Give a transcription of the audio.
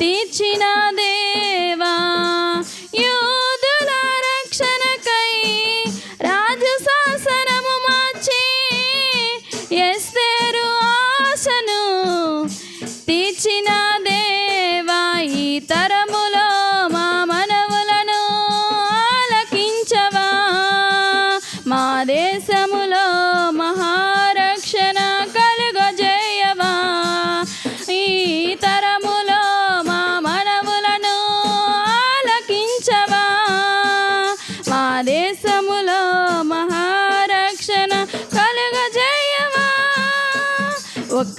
తీర్చిన దేవా యోధుల రక్షణకై రాజు శాసనము మార్చి ఎస్తేరు ఆశను తీర్చిన దేవా ఈ తరములో మా మనవులను ఆలకించవా మా దేశములో మహా అదే